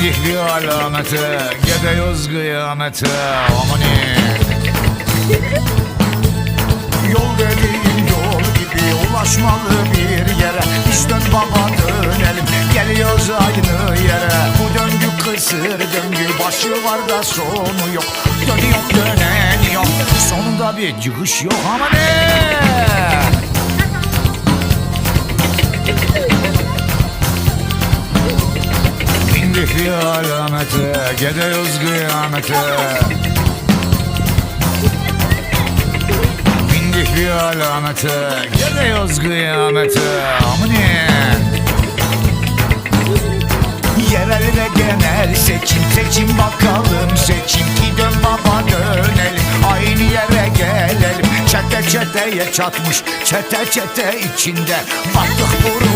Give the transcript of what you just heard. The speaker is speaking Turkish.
bir alamete Gidiyoruz kıyamete Amani Yol dediğin yol gibi ulaşmalı bir yere. Biz dön baba dönelim. Geliyoruz aynı yere. Bu döngü kısır döngü başı var da sonu yok. Dönüyorum döneniyorum sonunda bir çıkış yok. Ama bir alamete Gidiyoruz kıyamete. Bir alamete Gidiyoruz kıyamete. Amani Yerel ve genel seçim seçim bakalım. Seçim Ki dön baba dönelim. Aynı yere gelelim. Çete çeteye çatmış çete çete içinde. Baktık burun